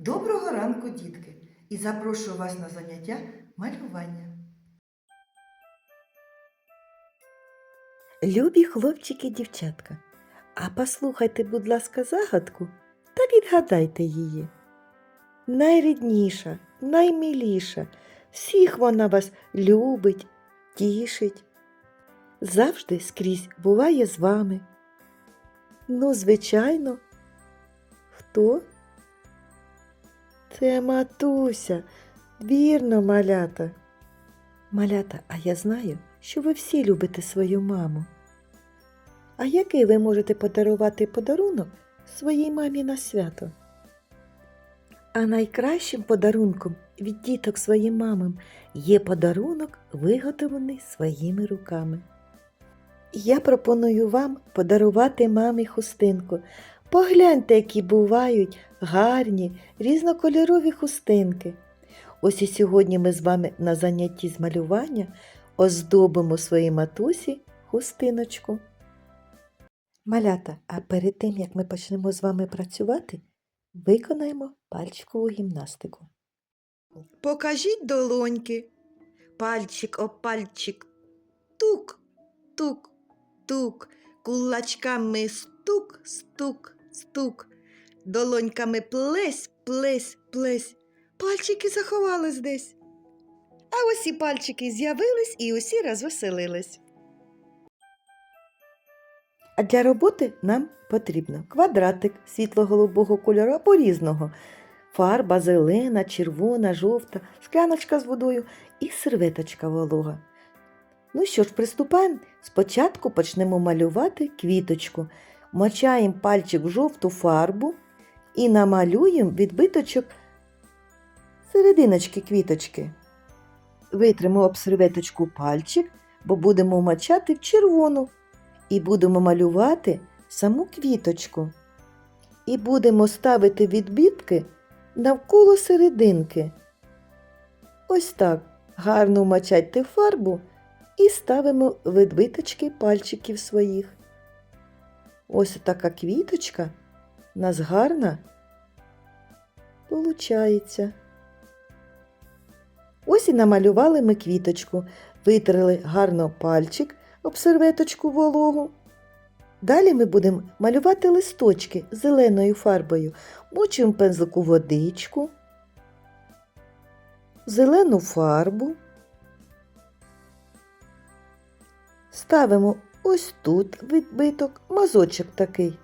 Доброго ранку, дітки! І запрошую вас на заняття малювання. Любі хлопчики дівчатка, а послухайте, будь ласка, загадку та відгадайте її. Найрідніша, наймиліша, всіх вона вас любить, тішить. Завжди скрізь буває з вами. Ну, звичайно, хто? Це матуся, вірно, малята. Малята, а я знаю, що ви всі любите свою маму. А який ви можете подарувати подарунок своїй мамі на свято? А найкращим подарунком від діток своїм мамам є подарунок, виготовлений своїми руками. Я пропоную вам подарувати мамі хустинку. Погляньте, які бувають гарні, різнокольорові хустинки. Ось і сьогодні ми з вами на занятті з малювання оздобимо своїй матусі хустиночку. Малята, а перед тим, як ми почнемо з вами працювати, виконаємо пальчикову гімнастику. Покажіть долоньки. Пальчик об пальчик. Тук, тук, тук. Кулачками стук, стук, стук. Долоньками плесь, плесь, плесь. Пальчики заховались десь. А ось і пальчики з'явились і усі розвеселились. А для роботи нам потрібно квадратик світло-голубого кольору або різного. Фарба зелена, червона, жовта, скляночка з водою і серветочка волога. Ну що ж, приступаємо. Спочатку почнемо малювати квіточку. Мочаємо пальчик в жовту фарбу і намалюємо відбиточок серединочки квіточки. Витримо об серветочку пальчик, бо будемо мочати в червону і будемо малювати саму квіточку. І будемо ставити відбітки навколо серединки. Ось так гарно вмочайте фарбу і ставимо відбиточки пальчиків своїх. Ось така квіточка у нас гарна получається. Ось і намалювали ми квіточку, витерли гарно пальчик об серветочку вологу. Далі ми будемо малювати листочки зеленою фарбою. Мочуємо пензлику водичку, зелену фарбу. Ставимо ось тут відбиток, мазочок такий.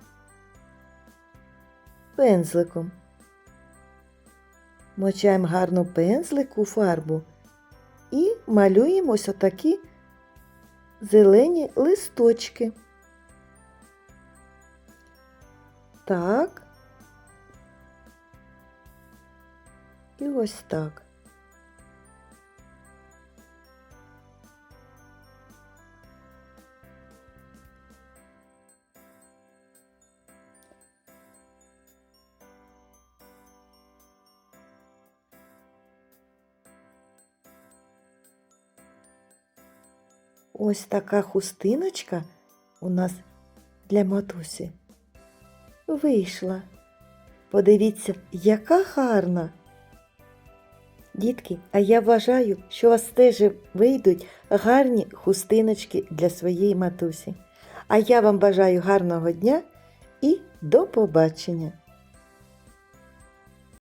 Пензликом. Мочаємо гарно пензлик у фарбу і малюємо ось отакі зелені листочки. Так. І ось так. Ось така хустиночка у нас для матусі вийшла. Подивіться, яка гарна. Дітки, а я вважаю, що у вас теж вийдуть гарні хустиночки для своєї матусі. А я вам бажаю гарного дня і до побачення!